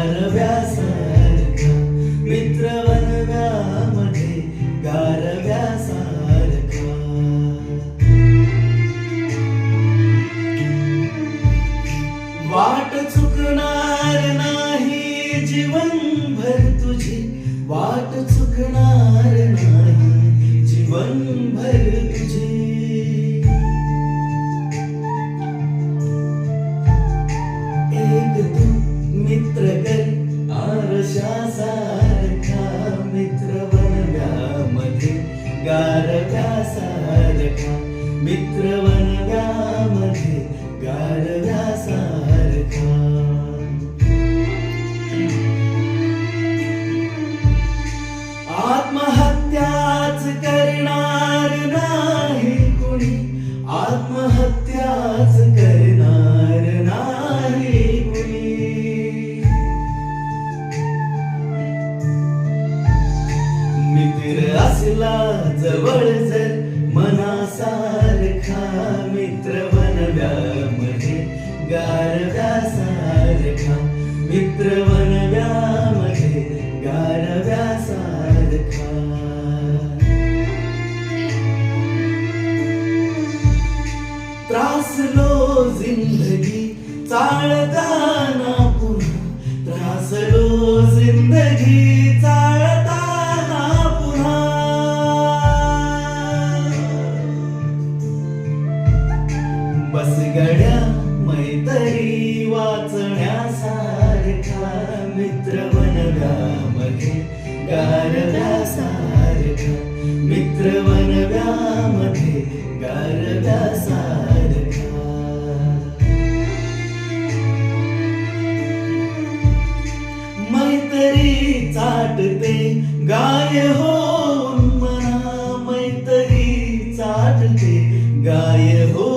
गारव्यासारखा मित्र वनव्यामध्ये गारव्यासारखा. वाट चुकणार नाही जीवनभर तुझी वाट चुकणार नाही जीवनभर मित्र बनव्यामध्ये गारव्यासारखा आत्महत्याच करणार नाही कुणी. आत्महत्याच करणार नाही कुणी. मित्र असला जवळ मित्र गारव्या सारखा मित्र वनव्यामध्ये गारव्या सारखा. त्रासलो जिंदगी चालताना बसगड्या मैतरी वाचण्यासारखा मित्र बनव्यामध्ये गारव्यासारखा मित्र बनव्यामध्ये गारव्यासारखा. मैत्री चाटते गाय हो मना. मैत्री चाटते गाय हो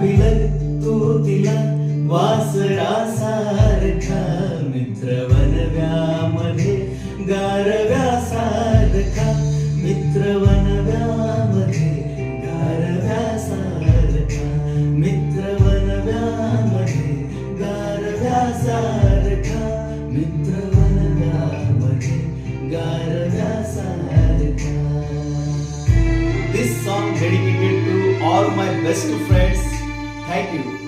बिलग तू तिला वासरासारखा मित्र वनव्यामध्ये गारव्यासारखा मित्र वनव्यामध्ये गारव्यासारखा मित्र वनव्यामध्ये गारव्यासारखा मित्र वनव्यामध्ये गारव्यासारखा This song dedicated to all my best friends. Thank you.